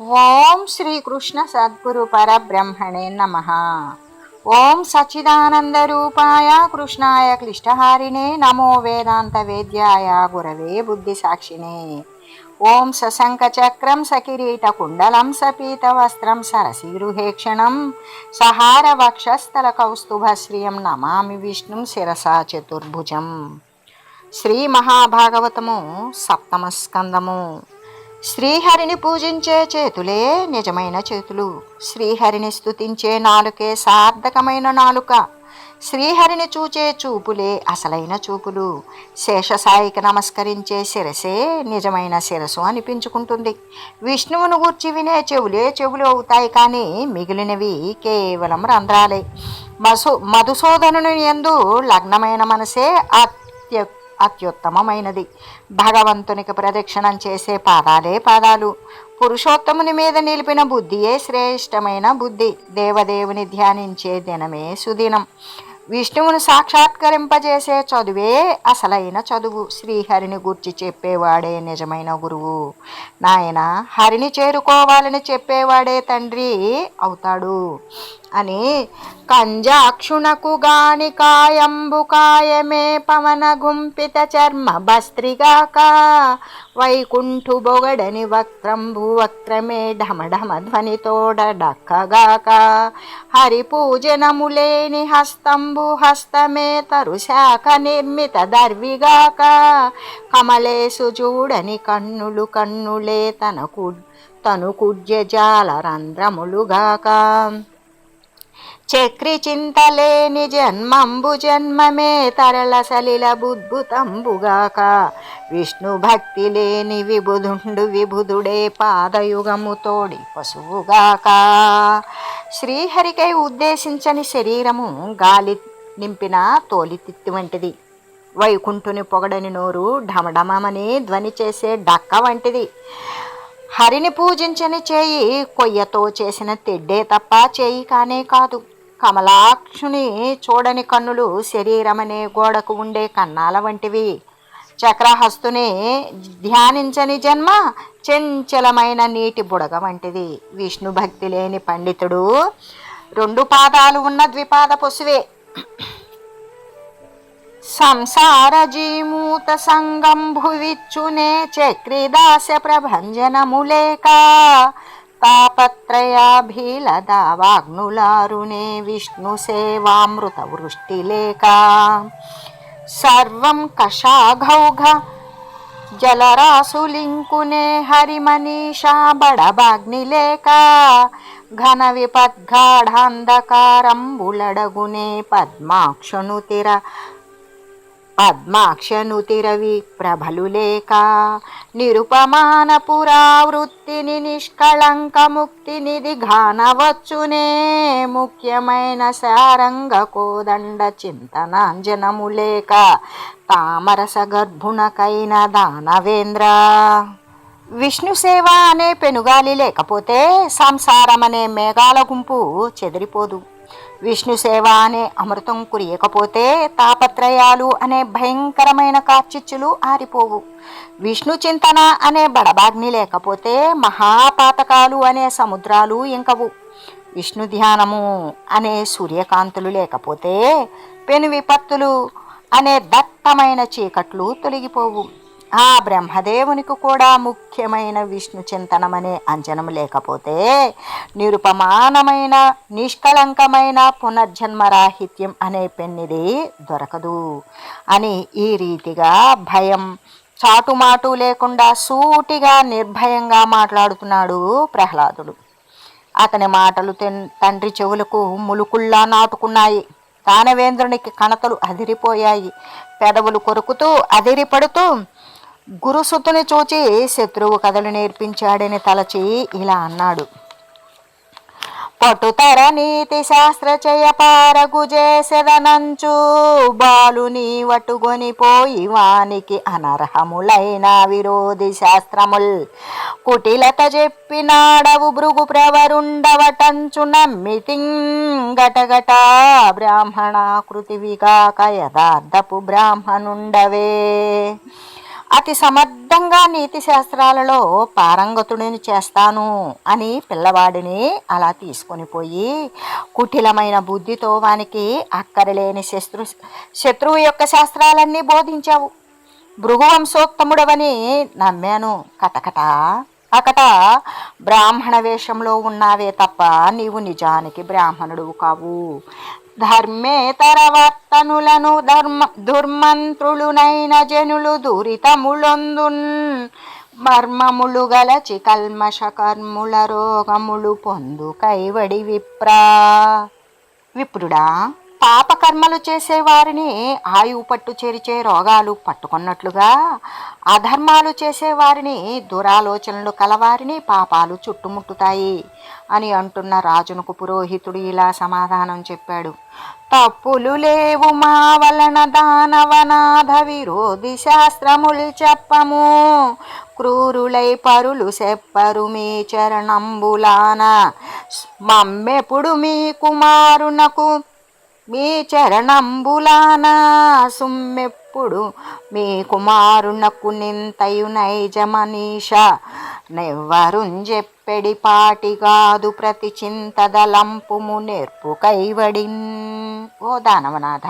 ఓం శ్రీకృష్ణ సద్గురు పరబ్రహ్మణే నమ. ఓం సచిదానంద రూపాయ కృష్ణాయ క్లిష్టహారిణే నమో వేదాంత వేద్యాయ గురవే బుద్ధి సాక్షిణే ఓం సశంక చక్రం సకిరీట కుండలం సపీత వస్త్రం సరసిగృహేక్షణం సహార వక్షస్థల కౌస్తుభశ్రియం నమామి విష్ణుం శిరసా చతుర్భుజం. శ్రీ మహాభాగవతము సప్తమస్కందము శ్రీహరిని పూజించే చేతులే నిజమైన చేతులు. శ్రీహరిని స్థుతించే నాలుకే సార్థకమైన నాలుక. శ్రీహరిని చూచే చూపులే అసలైన చూపులు. శేషసాయికి నమస్కరించే శిరసే నిజమైన శిరసు అనిపించుకుంటుంది. విష్ణువును గూర్చి వినే చెవులే చెవులు అవుతాయి కానీ మిగిలినవి కేవలం రంధ్రాలే. మసు మధుసూదనుని ఎందు లగ్నమైన మనసే అత్యుత్తమమైనది. భగవంతునికి ప్రదక్షిణం చేసే పాదాలే పాదాలు. పురుషోత్తముని మీద నిలిపిన బుద్ధియే శ్రేష్టమైన బుద్ధి. దేవదేవుని ధ్యానించే దినమే సుదినం. విష్ణువును సాక్షాత్కరింపజేసే చదువే అసలైన చదువు. శ్రీహరిని గుర్చి చెప్పేవాడే నిజమైన గురువు. నాయన హరిని చేరుకోవాలని చెప్పేవాడే తండ్రి అవుతాడు అని కంజాక్షుణకుగాని కాయంబు కాయమే పవన గుంపిత చర్మ భస్త్రిగాక. వైకుంఠు బొగడని వక్త్రంభు వక్రమే ఢమఢమ ధ్వనితోడ డక్కగాక. హరి పూజనములేని హస్తంబు హస్తమే తరుశాఖ నిర్మిత దర్విగాక. కమలేసు చూడని కన్నులు కన్నులే తనకు తను కుడ్య జాల రంధ్రములుగాక చక్రి చింతలేని జన్మంబు జన్మమే తరల సలిల బుద్భుతంబుగాక. విష్ణు భక్తి లేని విబుధుండు విబుధుడే పాదయుగము తోడి పశువుగాక. శ్రీహరికై ఉద్దేశించని శరీరము గాలి నింపిన తోలితిత్తి వంటిది. వైకుంఠుని పొగడని నోరు ఢమఢమని ధ్వని చేసే డక్క వంటిది. హరిని పూజించని చేయి కొయ్యతో చేసిన తెడ్డే తప్ప చేయి కానే కాదు. కమలాక్షుని చూడని కన్నులు శరీరమనే గోడకు ఉండే కన్నాల వంటివి. చక్రహస్తుని ధ్యానించని జన్మ చంచలమైన నీటి బుడగ వంటిది. విష్ణు భక్తి లేని పండితుడు రెండు పాదాలు ఉన్న ద్విపాద పశువే. సంసార జీమూత సంగం భువిచ్చునే చక్రిదాస్య ప్రభంజనములేక తాపత్రయాభీలదావాగ్నులారునే విష్ణు సేవామృత వృష్టిలేక సర్వం కషాఘౌఘ జలరాసులింకునే హరిమనీషా బడబాగ్నిలేక ఘన విపద్గాఢాంధకారంబులడగునే పద్మాక్షణుతిర పద్మాక్షనుతిరవి ప్రభలు నిరుపమాన పురావృత్తిని నిష్కళంక ముక్తిని దిఘానవచ్చునే ముఖ్యమైన సారంగ కోదండ చింతనాంజనము లేక తామరస గర్భుణకైన దానవేంద్ర. విష్ణు సేవ అనే పెనుగాలి లేకపోతే సంసారమనే మేఘాల గుంపు చెదిరిపోదు. విష్ణు సేవ అనే అమృతం కురియకపోతే తాపత్రయాలు అనే భయంకరమైన కార్చిచ్చులు ఆరిపోవు. విష్ణు చింతన అనే బడబాగ్ని లేకపోతే మహాపాతకాలు అనే సముద్రాలు ఇంకవు. విష్ణు ధ్యానము అనే సూర్యకాంతులు లేకపోతే పెను విపత్తులు అనే దట్టమైన చీకట్లు తొలగిపోవు. ఆ బ్రహ్మదేవునికి కూడా ముఖ్యమైన విష్ణు చింతనమనే అంచనం లేకపోతే నిరుపమానమైన నిష్కళంకమైన పునర్జన్మరాహిత్యం అనే పెన్నిది దొరకదు. అని ఈ రీతిగా భయం చాటుమాటు లేకుండా సూటిగా నిర్భయంగా మాట్లాడుతున్నాడు ప్రహ్లాదుడు. అతని మాటలు తండ్రి చెవులకు ములుకుల్లా నాటుకున్నాయి. దానవేంద్రునికి కణతలు అదిరిపోయాయి. పెదవులు కొరుకుతూ అదిరిపడుతూ గురుసుతుని చూచి శత్రువు కథలు నేర్పించాడని తలచి ఇలా అన్నాడు. పటుతర నీతి శాస్త్ర పారగుజేసెదనంచు బాలుని వటుగొని పోయి వానికి అనర్హములైన విరోధి శాస్త్రముల్. కుటిలత చెప్పినాడవు భృగు ప్రవరుండవటంచు నమ్మితింగటగట బ్రాహ్మణాకృతి విగాక యథార్థపు బ్రాహ్మణుండవే. అతి సమర్థంగా నీతి శాస్త్రాలలో పారంగతుడిని చేస్తాను అని పిల్లవాడిని అలా తీసుకొని పోయి కుటిలమైన బుద్ధితో వానికి అక్కరలేని శత్రు శత్రువు యొక్క శాస్త్రాలన్నీ బోధించావు. భృగువంశోత్తముడవని నమ్మాను. కటకట అకట బ్రాహ్మణ వేషంలో ఉన్నావే తప్ప నీవు నిజానికి బ్రాహ్మణుడు కావు. ధర్మేతరవర్తనులను ధర్మ దుర్మంత్రులునైన జనులు దురితములొందున్. మర్మములు గలచి కల్మష కర్ముల రోగములు పొందు కైవడి విప్రా. విప్రుడా? పాపకర్మలు చేసేవారిని ఆయువు పట్టు చేరిచే రోగాలు పట్టుకున్నట్లుగా అధర్మాలు చేసేవారిని దురాలోచనలు కలవారిని పాపాలు చుట్టుముట్టుతాయి అని అంటున్న రాజునకు పురోహితుడు ఇలా సమాధానం చెప్పాడు. తప్పులు లేవు మా వలన దానవనాథ విరోధి శాస్త్రములు చెప్పము. క్రూరులై పరులు చెప్పరు మీ చరణంబులాన. మమ్మెప్పుడు మీ కుమారునకు మీ చరణంబులానా సుమ్మెప్పుడు మీ కుమారునకు నింతయు నైజమనీష. పాటి కాదు ప్రతి చింతదలంపుము నేర్పు కైవడిన్. ఓ దానవనాథ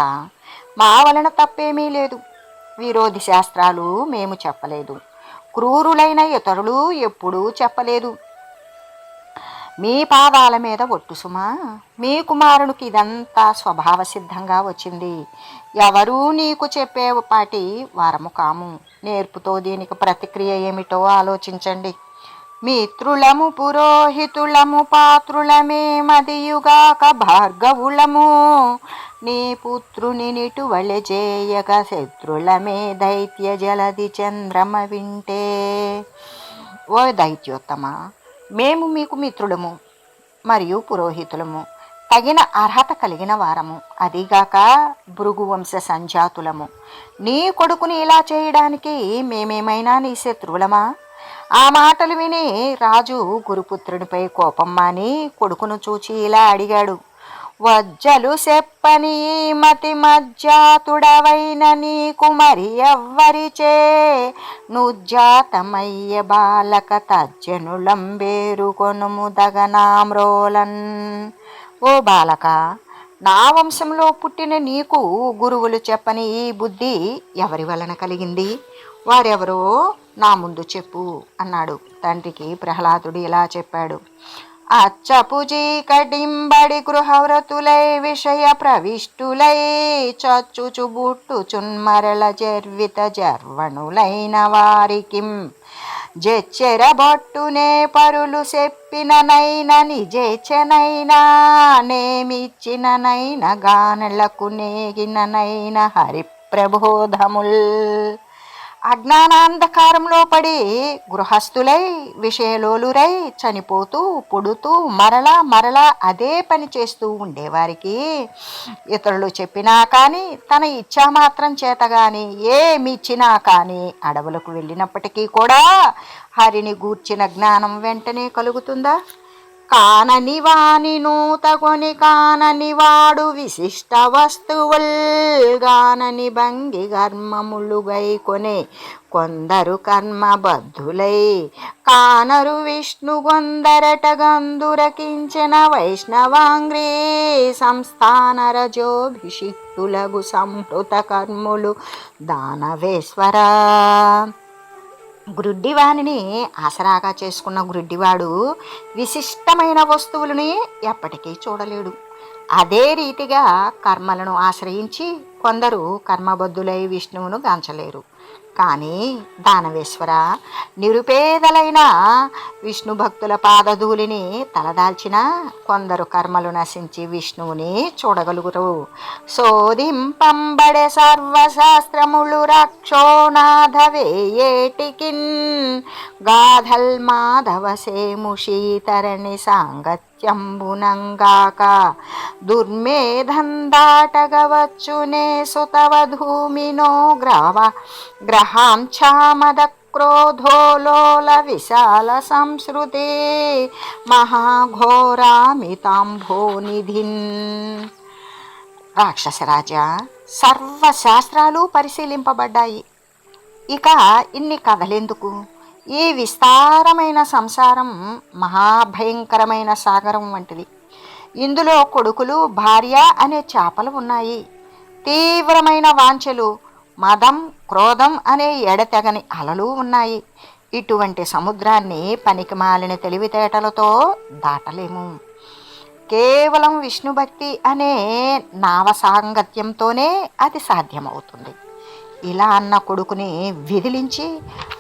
మా వలన తప్పేమీ లేదు. విరోధి శాస్త్రాలు మేము చెప్పలేదు. క్రూరులైన ఇతరులు ఎప్పుడూ చెప్పలేదు. మీ పాదాల మీద ఒట్టు సుమా. మీ కుమారునికి ఇదంతా స్వభావ సిద్ధంగా వచ్చింది. ఎవరూ నీకు చెప్పేపాటి వారము కాము. నేర్పుతో దీనికి ప్రతిక్రియ ఏమిటో ఆలోచించండి. మిత్రులము పురోహితులము పాత్రులమే మదియుగాక భార్గవులము. నీ పుత్రుని నిటువళె చేయక శత్రులమే దైత్య జలది చంద్రమ వింటే. ఓ దైత్యోత్తమ మేము మీకు మిత్రులము మరియు పురోహితులము. తగిన అర్హత కలిగిన వారము. అదిగాక భృగువంశ సంజాతులము. నీ కొడుకుని ఇలా చేయడానికి మేమేమైనా నీ శత్రువులమా? ఆ మాటలు విని రాజు గురుపుత్రునిపై కోపం మాని కొడుకును చూచి ఇలా అడిగాడు. వజ్జలు చెప్పని మతి మజ్జాతుడవైన నీకు మరి ఎవ్వరిచే? నుజ్జాతమయ్య బాలక తజ్జనులంబేరు కొనుము దగనామ్రోలన్. ఓ బాలక నా వంశంలో పుట్టిన నీకు గురువులు చెప్పని ఈ బుద్ధి ఎవరి వలన కలిగింది? వారెవరో నా ముందు చెప్పు అన్నాడు. తండ్రికి ప్రహ్లాదుడు ఇలా చెప్పాడు. అచ్చపుజీ కడింబడి గృహవ్రతులై విషయ ప్రవిష్టులై చచ్చుచు బుట్టు చున్మరల జర్విత జర్వణులైన వారికి. జెచ్చెర బొట్టునే పరులు చెప్పిననైన నిజేచనైనా నేమిచ్చిననైన గానలకు నేగిననైన హరిప్రబోధముల్. అజ్ఞానాంధకారంలో పడి గృహస్థులై విషయలోలురై చనిపోతూ పుడుతూ మరలా మరలా అదే పని చేస్తూ ఉండేవారికి ఇతరులు చెప్పినా కానీ తన ఇచ్చా మాత్రం చేత కానీ ఏమిచ్చినా కానీ అడవులకు వెళ్ళినప్పటికీ కూడా హరిని గూర్చిన జ్ఞానం వెంటనే కలుగుతుందా? కానని వాని నూతకొని కానని వాడు విశిష్ట వస్తువుల్గానని భంగి కర్మములుగై కొనే కొందరు కర్మబద్ధులై. కానరు విష్ణు కొందరట గందురకించిన వైష్ణవాంగ్రీ సంస్థానరజోభిషిక్తులగు సంహృత కర్ములు దానవేశ్వరా. గ్రుడ్డివాణిని ఆసరాగా చేసుకున్న గ్రుడ్డివాడు విశిష్టమైన వస్తువులని ఎప్పటికీ చూడలేడు. అదే రీతిగా కర్మలను ఆశ్రయించి కొందరు కర్మబద్ధులై విష్ణువును గాంచలేరు. కానీ దానవేశ్వర నిరుపేదలైన విష్ణు భక్తుల పాదధూలిని తలదాల్చిన కొందరు కర్మలు నశించి విష్ణువుని చూడగలుగురు. శోధింపంబడే సర్వశాస్త్రములు రక్షోనాథవేయేటికిన్. గాధల్ మాధవ సేము శీతరణి సాంగత్యంబునంగాక దుర్మేధం దాటగవచ్చునే సుతవధూమినో గ్రవ గ్రహాంఛామద క్రోధోలోల విశాల సంస్కృతి మహాఘోరామితాంభోనిధిన్ రాక్షసరాజా సర్వశాస్త్రాలు పరిశీలింపబడ్డాయి. ఇక ఇన్ని కథలెందుకు? ఈ విస్తారమైన సంసారం మహాభయంకరమైన సాగరం వంటిది. ఇందులో కొడుకులు భార్య అనే చేపలు ఉన్నాయి. తీవ్రమైన వాంఛలు మదం క్రోధం అనే ఎడతెగని అలలు ఉన్నాయి. ఇటువంటి సముద్రాన్ని పనికిమాలిన తెలివితేటలతో దాటలేము. కేవలం విష్ణుభక్తి అనే నావసాంగత్యంతోనే అది సాధ్యమవుతుంది. ఇలా అన్న కొడుకుని విదిలించి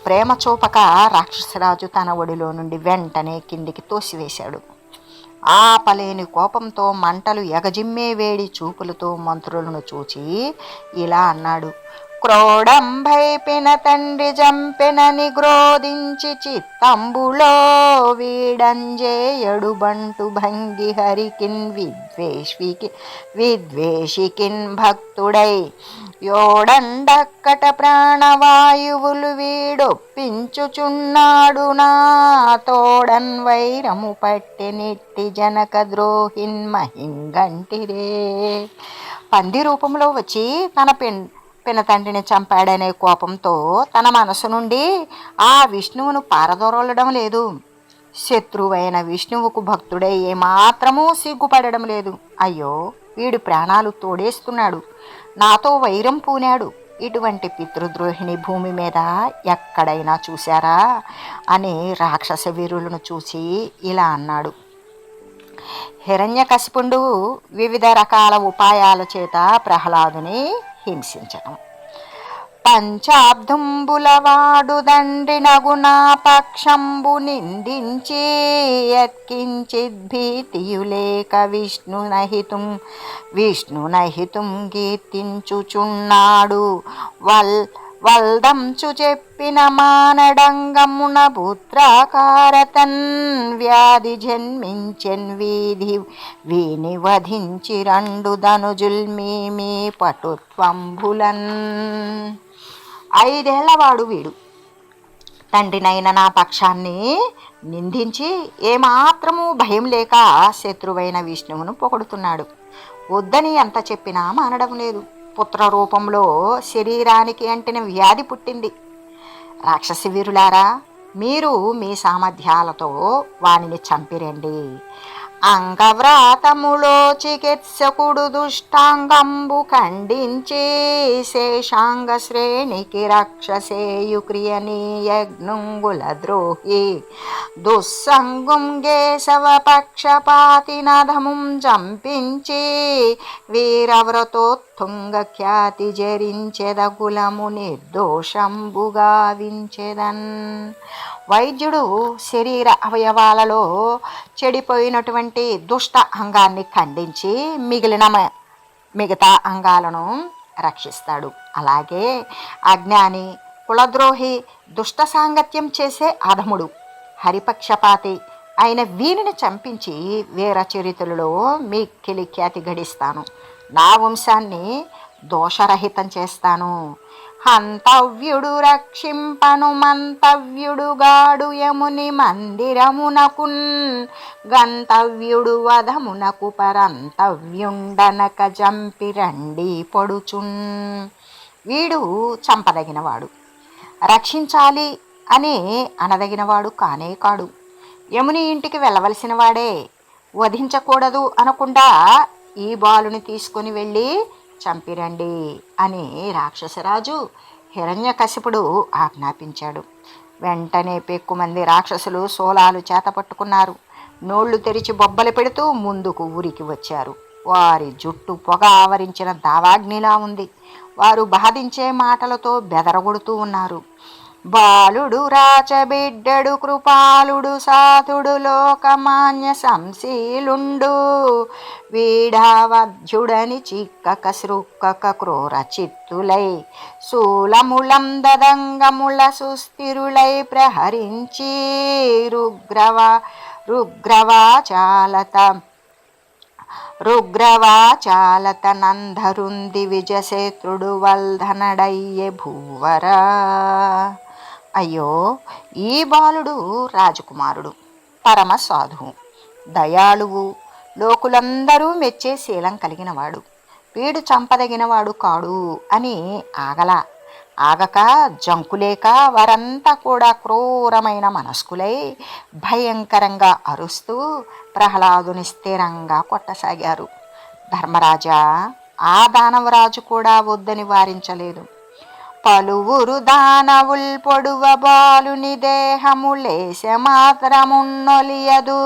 ప్రేమ చూపక రాక్షసరాజు తన ఒడిలో నుండి వెంటనే కిందికి తోసివేశాడు. ఆపలేని కోపంతో మంటలు ఎగజిమ్మే వేడి చూపులతో మంత్రులను చూచి ఇలా అన్నాడు. క్రోడంభైపిన తండ్రి జంపెనని గ్రోధించి చిత్తంబులో వీడంజేయడు బంటు భంగి హరికిన్ విద్వేష్వికి విద్వేషికిన్ భక్తుడై యోడండక్కట ప్రాణవాయువులు వీడొప్పించుచున్నాడు నా తోడన్ వైరము పట్టి నెట్టి జనక ద్రోహిన్ మహింగంటిరే. పంది రూపంలో వచ్చి తన పెన్ పినతండ్రిని చంపాడనే కోపంతో తన మనసు నుండి ఆ విష్ణువును పారదొరలడం లేదు. శత్రువైన విష్ణువుకు భక్తుడై ఏమాత్రమూ సిగ్గుపడడం లేదు. అయ్యో వీడు ప్రాణాలు తోడేస్తున్నాడు. నాతో వైరం పూనాడు. ఇటువంటి పితృద్రోహిణి భూమి మీద ఎక్కడైనా చూశారా? అని రాక్షస వీరులను చూసి ఇలా అన్నాడు. హిరణ్యకశిపుండు వివిధ రకాల ఉపాయాల చేత ప్రహ్లాదుని హింసించడం పంచాబ్దుంబులవాడు దండ్రి నగునా పక్షంబు నిందించి యత్కించిద్భీతియులేక విష్ణు నహితుం విష్ణు నహితుం కీర్తించుచున్నాడు. వల్ వల్దంచు చెప్పిన మానడంగమున పుత్రాకారతన్ వ్యాధి జన్మించెన్ వీధి వీని వధించి రెండు ధనుజుల్మి మీ పటుత్వంబులన్. ఐదేళ్ళవాడు వీడు తండ్రినైన నా పక్షాన్ని నిందించి ఏమాత్రము భయం లేక శత్రువైన విష్ణువును పొగడుతున్నాడు. వద్దని ఎంత చెప్పినా మానడం లేదు. పుత్ర రూపంలో శరీరానికి అంటిన వ్యాధి పుట్టింది. రాక్షసి వీరులారా మీరు మీ సామర్థ్యాలతో వానిని చంపిరండి. అంగవ్రాతములో చికిత్సకుడు దుష్టాంగంబు ఖండించి శేషాంగ శ్రేణికి రక్షసేయు క్రియనీయజ్ఞుంగుల ద్రోహి. దుస్సంగుం గేశవ పక్షపాతి నధముం వీరవ్రతోత్ తుంగఖ్యాతి ఖ్యాతి జరించెదగులము నిర్దోషంబుగా వించెదన్ వైద్యుడు శరీర అవయవాలలో చెడిపోయినటువంటి దుష్ట అంగాన్ని ఖండించి మిగిలిన మ- మిగతా అంగాలను రక్షిస్తాడు. అలాగే అజ్ఞాని కులద్రోహి దుష్ట సాంగత్యం చేసే అధముడు హరిపక్షపాతి అయిన వీరిని చంపించి వీర చరిత్రలో మిక్కిలి ఖ్యాతి గడిస్తాను నా వంశాన్ని దోషరహితం చేస్తాను. హంతవ్యుడు రక్షింపను మంతవ్యుడు గాడు యముని మందిరమునకున్ గంతవ్యుడు వధమునకు పరంతవ్యుండనక జంపిరండి పొడుచున్. వీడు చంపదగినవాడు. రక్షించాలి అని అనదగినవాడు కానే కాడు. యముని ఇంటికి వెళ్ళవలసిన వాడే వధించకూడదు అనకుండా ఈ బాలుని తీసుకొని వెళ్ళి చంపిరండి అని రాక్షసరాజు హిరణ్యకశిపుడు ఆజ్ఞాపించాడు. వెంటనే పెక్కుమంది రాక్షసులు సోలాలు చేతపట్టుకున్నారు నోళ్ళు తెరిచి బొబ్బలు పెడుతూ ముందుకు ఊరికి వచ్చారు. వారి జుట్టు పొగ ఆవరించిన దావాగ్నిలా ఉంది. వారు బాధించే మాటలతో బెదరగొడుతూ ఉన్నారు. బాలుడు రాచబిడ్డడు కృపాలుడు సాధుడు లోకమాన్య సంశీలుండు. వీడావధ్యుడని చిక్కక సృక్కక క్రూర చిత్తులై శూలములం దదంగముల సుస్థిరులై ప్రహరించి రుగ్రవ రుగ్రవాచాలత రుగ్రవాచాలత నందరుంది విజశేత్రుడు వల్ధనడయ్యే భూవరా. అయ్యో ఈ బాలుడు రాజకుమారుడు పరమ సాధువు దయాళువు లోకులందరూ మెచ్చే శీలం కలిగినవాడు వీడు చంపదగినవాడు కాడు అని ఆగల. ఆగక జంకులేక వారంతా కూడా క్రూరమైన మనస్కులై భయంకరంగా అరుస్తూ ప్రహ్లాదుని స్థిరంగా కొట్టసాగారు. ధర్మరాజా ఆ దానవరాజు కూడా వద్దని వారించలేదు. పలువురు దానవుల్ పొడువ బాలుని దేహము లేశ మాత్రమున్నొలియదు.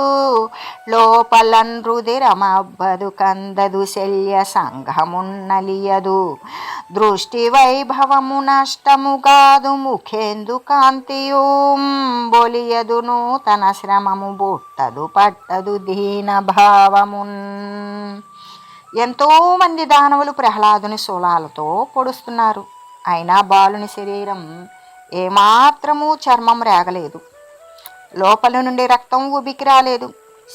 లోపలన్ రుదిరమబ్బదు కందదు శల్య సంఘమున్నలియదు. దృష్టి వైభవము నష్టము కాదు ముఖేందు కాంతియు బొలియదును తన శ్రమము బుట్టదు పట్టదు దీన భావమున్. ఎంతోమంది దానవులు ప్రహ్లాదుని శూలాలతో పొడుస్తున్నారు. అయినా బాలుని శరీరం ఏమాత్రము చర్మం రేగలేదు. లోపల నుండి రక్తం ఉబికి రాలేదు.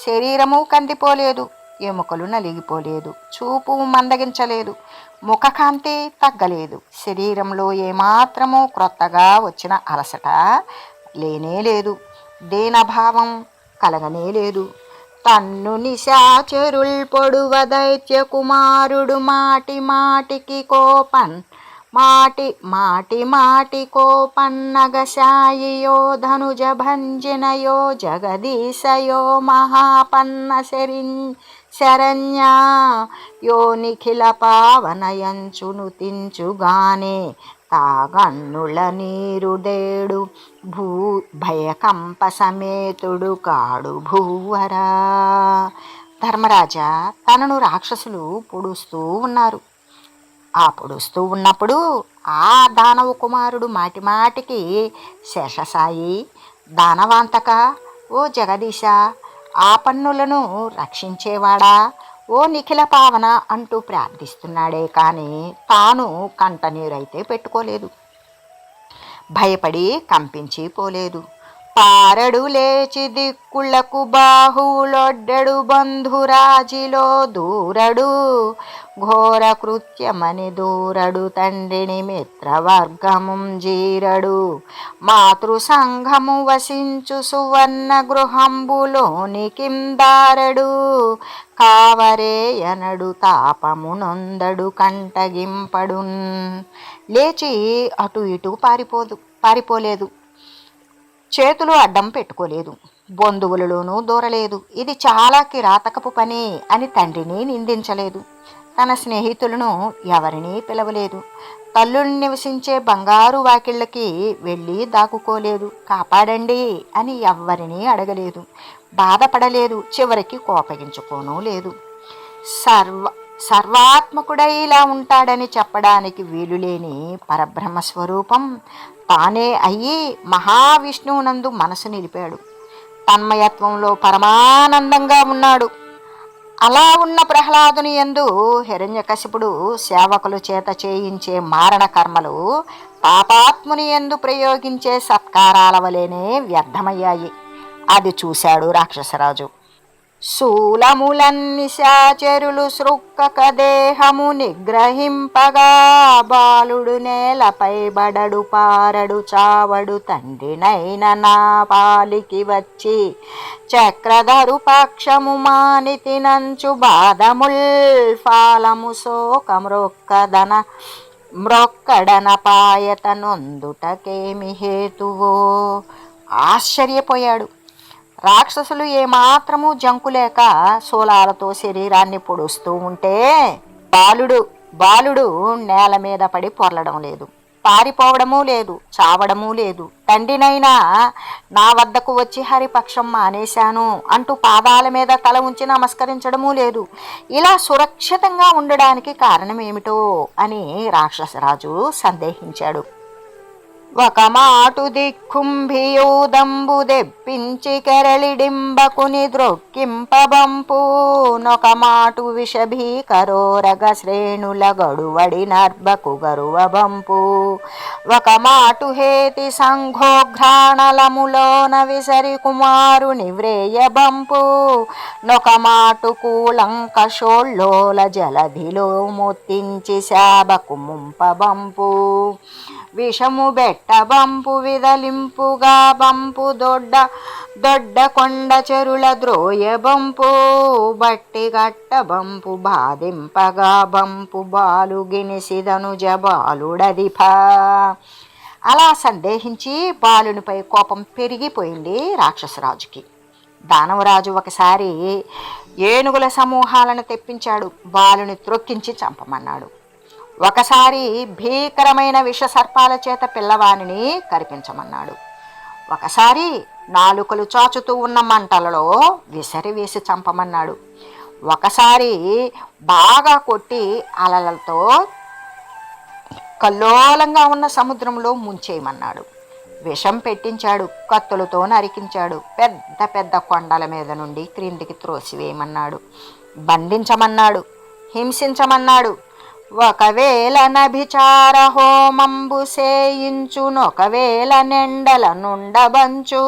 శరీరము కందిపోలేదు. ఎముకలు నలిగిపోలేదు. చూపు మందగించలేదు. ముఖకాంతి తగ్గలేదు. శరీరంలో ఏమాత్రము క్రొత్తగా వచ్చిన అలసట లేనే లేదు. దీనభావం కలగనే లేదు. తన్ను నిశాచరుల్ పొడువ దైత్య కుమారుడు మాటి మాటికి కోపన్ మాటి మాటి మాటి కోపన్నగశాయియో ధనుజ భంజనయో జగదీశయో మహాపన్న శరిన్ శరణ్యా యో నిఖిల పావనయంచును తించుగానే తాగన్నుల నీరుడేడు భూ భయకంప సమేతుడు కాడు భూవరా. ధర్మరాజా తనను రాక్షసులు పొడుస్తూ ఉన్నారు. ఆ పొడుస్తూ ఉన్నప్పుడు ఆ దానవ కుమారుడు మాటిమాటికి శేషసాయి దానవాంతక ఓ జగదీశ ఆ పన్నులను రక్షించేవాడా? ఓ నిఖిల పావన అంటూ ప్రార్థిస్తున్నాడే కానీ తాను కంటనీరైతే పెట్టుకోలేదు. భయపడి కంపించి పోలేదు. పారడు లేచి దిక్కులకు బాహువులొడ్డడు బంధురాజిలో దూరడు. ఘోర కృత్యమని దూరడు తండ్రిని మిత్రవర్గము జీరడు. మాతృసంఘము వసించు సువర్ణ గృహంబులోని కిందారడు. కావరేయనడు తాపమునొందడు కంటగింపడున్. లేచి అటు ఇటు పారిపోదు పారిపోలేదు. చేతులు అడ్డం పెట్టుకోలేదు. బంధువులలోనూ దూరలేదు. ఇది చాలా కిరాతకపు పని అని తండ్రిని నిందించలేదు. తన స్నేహితులను ఎవరినీ పిలవలేదు. తల్లుల్ని నివసించే బంగారు వాకిళ్ళకి వెళ్ళి దాక్కుకోలేదు కాపాడండి అని ఎవ్వరినీ అడగలేదు. బాధపడలేదు. చివరికి కోపగించుకోనూ లేదు. సర్వ సర్వాత్మకుడై ఇలా ఉంటాడని చెప్పడానికి వీలులేని పరబ్రహ్మ స్వరూపం తానే అయ్యి మహావిష్ణువునందు మనసు నిలిపాడు. తన్మయత్వంలో పరమానందంగా ఉన్నాడు. అలా ఉన్న ప్రహ్లాదుని ఎందు హిరణ్యకశిపుడు సేవకులు చేత చేయించే మారణ కర్మలు పాపాత్ముని ఎందు ప్రయోగించే సత్కారాల వలెనే వ్యర్థమయ్యాయి. అది చూశాడు రాక్షసరాజు. శూలములన్నిశాచరులు సృక్కక దేహము నిగ్రహింపగా బాలుడు నేలపై బడడు పారడు చావడు తండ్రినైన నా పాలికి వచ్చి చక్రధరు పక్షము మానితి నంచు బాధముల్ ఫాలము శోకమ్రొక్కదన మ్రొక్కడన పాయత నొందుటకేమి హేతువో? ఆశ్చర్యపోయాడు. రాక్షసులు ఏమాత్రము జంకులేక శూలాలతో శరీరాన్ని పొడుస్తూ ఉంటే బాలుడు బాలుడు నేల మీద పడి పొరలడం లేదు. పారిపోవడమూ లేదు చావడమూ లేదు. తండ్రినైనా నా వద్దకు వచ్చి హరిపక్షం మానేశాను అంటూ పాదాల మీద తల ఉంచి నమస్కరించడమూ లేదు. ఇలా సురక్షితంగా ఉండడానికి కారణం ఏమిటో అని రాక్షసరాజు సందేహించాడు. ఒక మాటు దిక్కుంభియూదంబు దెప్పించి కెరళిడింబకుని ద్రొక్కింపబంపు. నొక మాటు విషభీకరోరగ శ్రేణుల గడువడి నర్భకు గరువబంపు ఒక మాటు హేతి సంఘోఘ్రాణలములోన విసరి కుమారుని వ్రేయబంపు నొక మాటు కూలంకషోళ్ళోల జలధిలో ముత్తించి శాబకు ముంపబంపు విషము బెట్ట బంపు విదలింపుగా బంపు దొడ్డ దొడ్డ కొండ చెరుల ద్రోయ బంపు బట్టి గట్ట బంపు బాధింపగా బంపు బాలు గినిసిదనుజ బాలుడదిపా అలా సందేహించి బాలునిపై కోపం పెరిగిపోయింది రాక్షసరాజుకి. దానవరాజు ఒకసారి ఏనుగుల సమూహాలను తెప్పించాడు. బాలుని త్రొక్కించి చంపమన్నాడు. ఒకసారి భీకరమైన విష సర్పాల చేత పిల్లవానిని కరిపించమన్నాడు. ఒకసారి నాలుకలు చాచుతూ ఉన్న మంటలలో విసరి వేసి చంపమన్నాడు. ఒకసారి బాగా కొట్టి అలలతో కల్లోలంగా ఉన్న సముద్రంలో ముంచేయమన్నాడు. విషం పెట్టించాడు కత్తులతో నరికించాడు పెద్ద పెద్ద కొండల మీద నుండి క్రిందికి త్రోసివేయమన్నాడు. బంధించమన్నాడు హింసించమన్నాడు ఒకవేళ నభిచార హోమంబు సేయించునొకవేళ నెండల నుండబంచు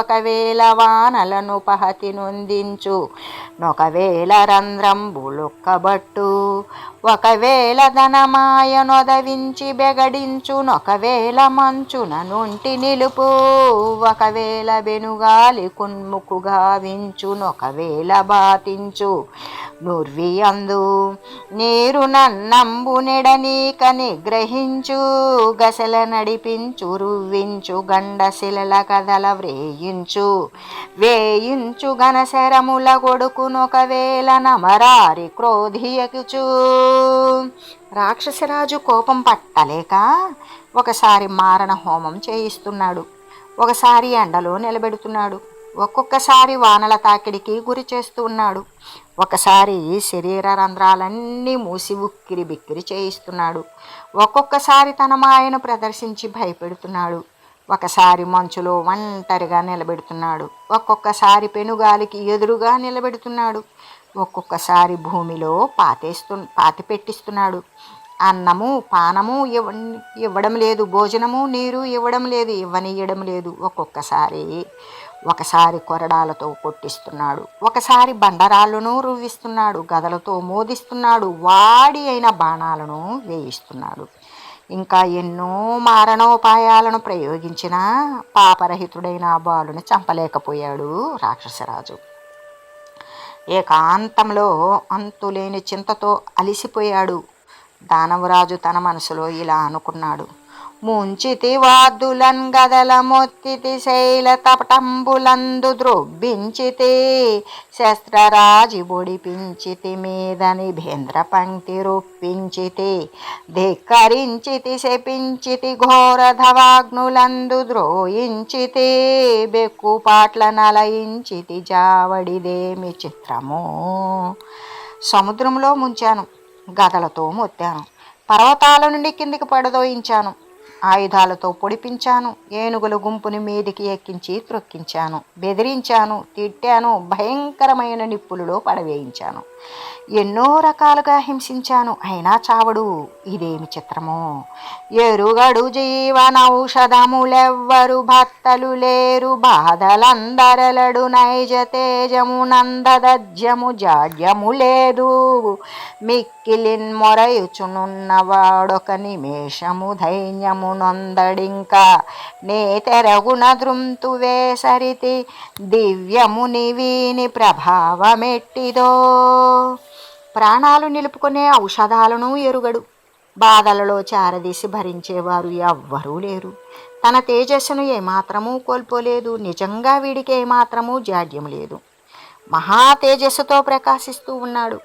ఒకవేళ వానలను పహతి నొందించు నొకవేళ రంధ్రంబులొక్కబట్టు ఒకవేళ ధనమాయ నొదవించి బెగడించు నొకవేళ మంచున నుంటి నిలుపు ఒకవేళ వెనుగాలి కున్ముకుగా వించును నొకవేళ బాతించు నుర్వియందు నీరు నన్నంబు నెడనీక నిగ్రహించు గసల నడిపించు రువ్వించు గండశిలల కథల వ్రేయించు. వేయించు ఘనశరముల కొడుకునొకవేళ నమరారి క్రోధియకుచూ. రాక్షసరాజు కోపం పట్టలేక ఒకసారి మారణ హోమం చేయిస్తున్నాడు. ఒకసారి ఎండలో నిలబెడుతున్నాడు. ఒక్కొక్కసారి వానల తాకిడికి గురి చేస్తూ ఉన్నాడు. ఒకసారి శరీర రంధ్రాలన్నీ మూసి ఉక్కిరి బిక్కిరి చేయిస్తున్నాడు. ఒక్కొక్కసారి తన మాయను ప్రదర్శించి భయపెడుతున్నాడు. ఒకసారి మంచులో ఒంటరిగా నిలబెడుతున్నాడు. ఒక్కొక్కసారి పెనుగాలికి ఎదురుగా నిలబెడుతున్నాడు. ఒక్కొక్కసారి భూమిలో పాతేస్తు పాతి పెట్టిస్తున్నాడు అన్నము పానము ఇవ్వ ఇవ్వడం లేదు. భోజనము నీరు ఇవ్వడం లేదు. ఇవ్వనియడం లేదు. ఒక్కొక్కసారి ఒకసారి కొరడాలతో కొట్టిస్తున్నాడు. ఒకసారి బండరాళ్ళను రువ్విస్తున్నాడు. గదలతో మోదిస్తున్నాడు. వాడి అయిన బాణాలను వేయిస్తున్నాడు. ఇంకా ఎన్నో మారణోపాయాలను ప్రయోగించినా పాపరహితుడైన బాలును బాలుని చంపలేకపోయాడు రాక్షసరాజు. ఏకాంతంలో అంతులేని చింతతో అలిసిపోయాడు. దానవరాజు తన మనసులో ఇలా అనుకున్నాడు. ముంచితి వాద్దులన్ గదల మొత్తితి శైల తపటంబులందు ద్రొబ్బించితి శస్త్రరాజి బొడిపించితి మీద భేంద్ర పంక్తి రొప్పించితి ధిక్కరించితి శపించితి ఘోర ధవాగ్నులందు ద్రోయించితి బెక్కుపాట్ల నలయించితి జావడిదేమి చిత్రము సముద్రంలో ముంచాను గదలతో మొత్తాను పర్వతాల నుండి కిందికి పడదోయించాను. ఆయుధాలతో పొడిపించాను. ఏనుగుల గుంపుని మీదికి ఎక్కించి త్రొక్కించాను. బెదిరించాను తిట్టాను భయంకరమైన నిప్పులలో పడవేయించాను. ఎన్నో రకాలుగా హింసించాను. అయినా చావడు ఇదేమి చిత్రమో? ఎరుగడు జీవనౌషధములెవ్వరు భర్తలు లేరు. బాధలందరలడు నైజ తేజము నందదజ్యము జాడ్యము లేదు. మిక్కిలిన్ మొరయుచునున్నవాడొక నిమేషము ధైన్యము నొందడింకా నే తెరగున దృంతు దివ్యముని వీని ప్రభావమెట్టిదో ప్రాణాలు నిలుపుకునే ఔషధాలను ఎరుగడు. బాధలలో చారదీసి భరించేవారు ఎవ్వరూ లేరు. తన తేజస్సును ఏమాత్రమూ కోల్పోలేదు. నిజంగా వీడికి ఏమాత్రమూ జాడ్యం లేదు. మహా తేజస్సుతో ప్రకాశిస్తూ ఉన్నాడు.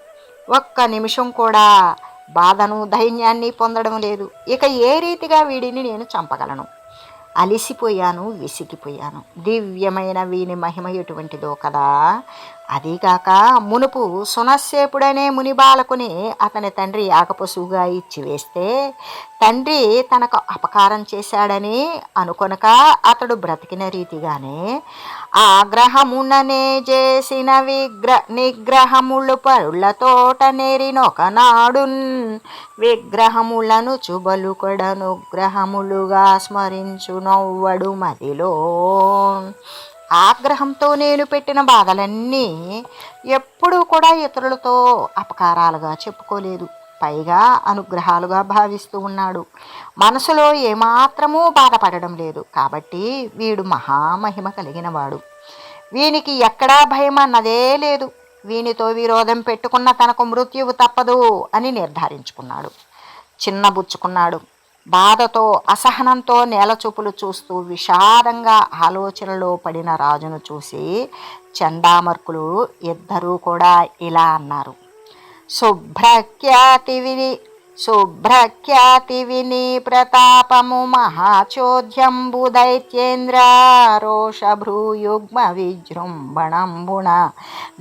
ఒక్క నిమిషం కూడా బాధను ధైన్యాన్ని పొందడం లేదు. ఇక ఏ రీతిగా వీడిని నేను చంపగలను? అలిసిపోయాను విసిగిపోయాను. దివ్యమైన వీని మహిమ ఎటువంటిదో కదా? అదీగాక మునుపు సునస్సేపుడనే ముని బాలకుని అతని తండ్రి ఆకపశువుగా ఇచ్చి వేస్తే తండ్రి తనకు అపకారం చేశాడని అనుకొనక అతడు బ్రతికిన రీతిగానే ఆగ్రహముననే చేసిన విగ్ర నిగ్రహములు పరులతోట నేరినొకనాడున్. విగ్రహములను చుబలు కొడనుగ్రహములుగా స్మరించు నవ్వడు మదిలో. ఆగ్రహంతో నేను పెట్టిన బాధలన్నీ ఎప్పుడూ కూడా ఇతరులతో అపకారాలుగా చెప్పుకోలేదు. పైగా అనుగ్రహాలుగా భావిస్తూ ఉన్నాడు. మనసులో ఏమాత్రమూ బాధపడడం లేదు. కాబట్టి వీడు మహామహిమ కలిగినవాడు. వీనికి ఎక్కడా భయం అన్నదే లేదు. వీనితో విరోధం పెట్టుకున్న తనకు మృత్యువు తప్పదు అని నిర్ధారించుకున్నాడు. చిన్నబుచ్చుకున్నాడు బాధతో అసహనంతో నేలచూపులు చూస్తూ విషాదంగా ఆలోచనలో పడిన రాజును చూసి చందామర్కులు ఇద్దరూ కూడా ఇలా అన్నారు. శుభ్రఖ్యాతి విని ప్రతాపము మహాచోద్యంబు దైత్యేంద్ర రోషభ్రూయుగ్మ విజృంభణంబుణ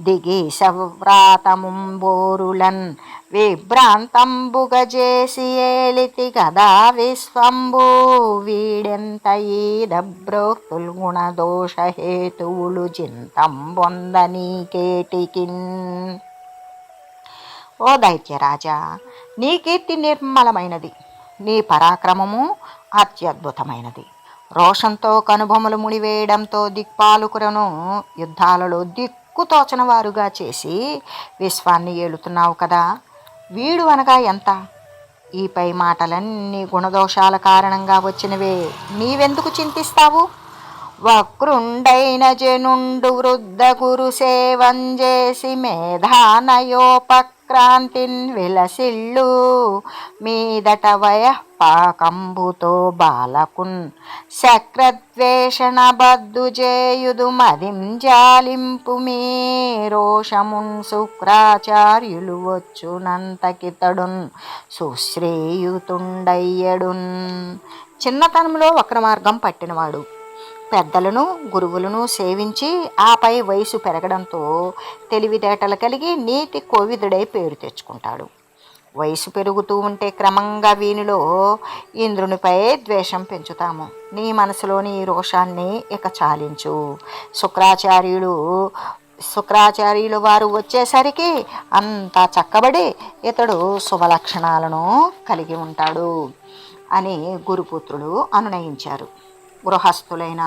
దిగి సవ్రాతముంబోరులన్ విభ్రాంతంబుగజేసి ఏలితి గదా విశ్వంబు వీడెంత ఈదబ్రోక్తుల్ గుణదోషహేతువులు జింతం బొందని కేటికిన్ ఓ దైత్యరాజా నీ కీర్తి నిర్మలమైనది నీ పరాక్రమము అత్యద్భుతమైనది. రోషంతో కనుబొమ్మలు ముడివేయడంతో దిక్పాలుకులను యుద్ధాలలో దిక్కుతోచన వారుగా చేసి విశ్వాన్ని ఏలుతున్నావు కదా. వీడు అనగా ఎంత? ఈ పై మాటలన్నీ గుణదోషాల కారణంగా వచ్చినవే. నీవెందుకు చింతిస్తావు? వక్రుండైన జనుండు వృద్ధ గురు సేవంజేసి క్రాంతిన్ విలసిల్లు. మీదట వయఃపాకంబుతో బాలకున్ శక్రద్వేషణ బద్దు చేయుదు మదిం జాలింపు మీ రోషమున్ శుక్రాచార్యులు వచ్చునంతకితడున్ సుశ్రేయుతుండయ్యడున్. చిన్నతనంలో వక్రమార్గం పట్టినవాడు. పెద్దలను గురువులను సేవించి ఆపై వయసు పెరగడంతో తెలివితేటలు కలిగి నీతి కోవిదుడై పేరు తెచ్చుకుంటాడు. వయసు పెరుగుతూ ఉంటే క్రమంగా వీనిలో ఇంద్రునిపై ద్వేషం పెంచుతాము. నీ మనసులోని ఈ రోషాన్ని ఇక చాలించు. శుక్రాచార్యుడు శుక్రాచార్యులు వారు వచ్చేసరికి అంతా చక్కబడి ఇతడు శుభలక్షణాలను కలిగి ఉంటాడు అని గురుపుత్రులు అనునయించారు. గృహస్థులైన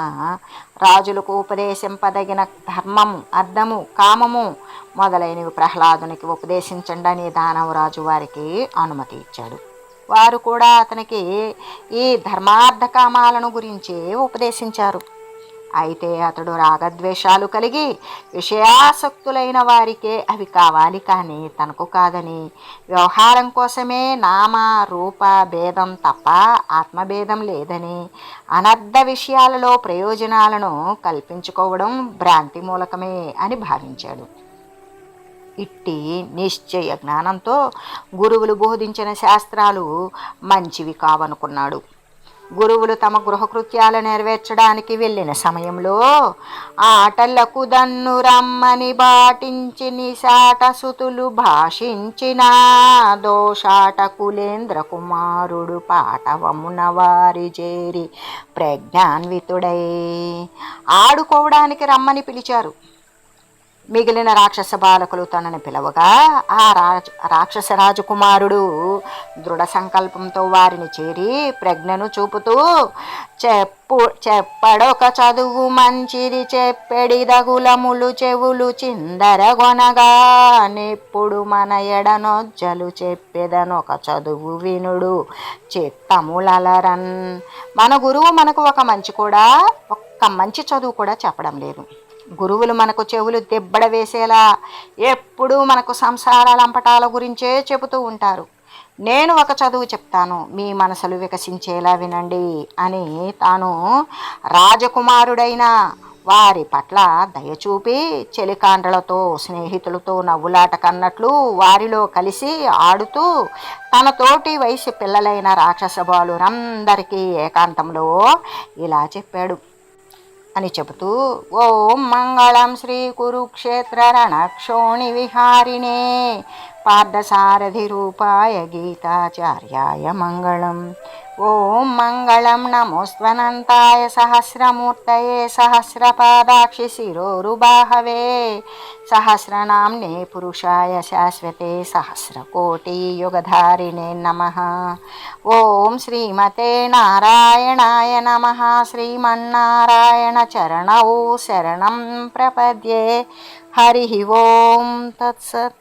రాజులకు ఉపదేశింపదగిన ధర్మము అర్థము కామము మొదలైనవి ప్రహ్లాదునికి ఉపదేశించండి అని దానవరాజు వారికి అనుమతి ఇచ్చాడు. వారు కూడా అతనికి ఈ ధర్మార్థ కామాలను గురించి ఉపదేశించారు. అయితే అతడు రాగద్వేషాలు కలిగి విషయాసక్తులైన వారికే అవి కావాలి కానీ తనకు కాదని. వ్యవహారం కోసమే నామ రూప భేదం తప్ప ఆత్మభేదం లేదని. అనర్థ విషయాలలో ప్రయోజనాలను కల్పించుకోవడం భ్రాంతి మూలకమే అని భావించాడు. ఇట్టి నిశ్చయ జ్ఞానంతో గురువులు బోధించిన శాస్త్రాలు మంచివి కావనుకున్నాడు. గురువులు తమ గృహకృత్యాలు నెరవేర్చడానికి వెళ్ళిన సమయంలో ఆటలకు దన్ను రమ్మని బాటించి నిశాటసుతులు భాషించిన దోషాట కులేంద్ర కుమారుడు పాటవమున వారి చేరి ప్రజ్ఞాన్వితుడై ఆడుకోవడానికి రమ్మని పిలిచారు. మిగిలిన రాక్షస బాలకులు తనని పిలవగా ఆ రాజ రాక్షస రాజకుమారుడు దృఢ సంకల్పంతో వారిని చేరి ప్రజ్ఞను చూపుతూ చెప్పు చెప్పడొక చదువు మంచిది చెప్పెడి దగులములు చెవులు చిందరగొనగా నెప్పుడు మన ఎడనొజ్జలు చెప్పేదనొక చదువు వినుడు చిత్తములరన్ మన గురువు మనకు ఒక మంచి కూడా ఒక్క మంచి చదువు కూడా చెప్పడం లేదు. గురువులు మనకు చెవులు దెబ్బడ వేసేలా ఎప్పుడూ మనకు సంసార లంపటాల గురించే చెబుతూ ఉంటారు. నేను ఒక చదువు చెప్తాను మీ మనసులు వికసించేలా వినండి అని తాను రాజకుమారుడైన వారి పట్ల దయచూపి చెలికాండ్రలతో స్నేహితులతో నవ్వులాట కన్నట్లు వారిలో కలిసి ఆడుతూ తనతోటి వయసు పిల్లలైన రాక్షస బాలురందరికీ ఏకాంతంలో ఇలా చెప్పాడు. అని చెబుతూ ఓం మంగళం శ్రీ కురుక్షేత్ర రణక్షోణి విహారిణే పార్థసారథి రూపాయ గీతాచార్యాయ మంగళం. ॐ मंगल नमोस्वनताय सहस्रमूर्त सहस्रपादाक्षि शिरोरुबाहवे। सहस्रनाम्ने पुषा शाश्वते सहस्रकोटियुगधारिणे नम। ओं श्रीमते नारायणाय नम। श्रीमन्नारायणचरणौ शरण प्रपद्ये। हरि ओं तत्सत्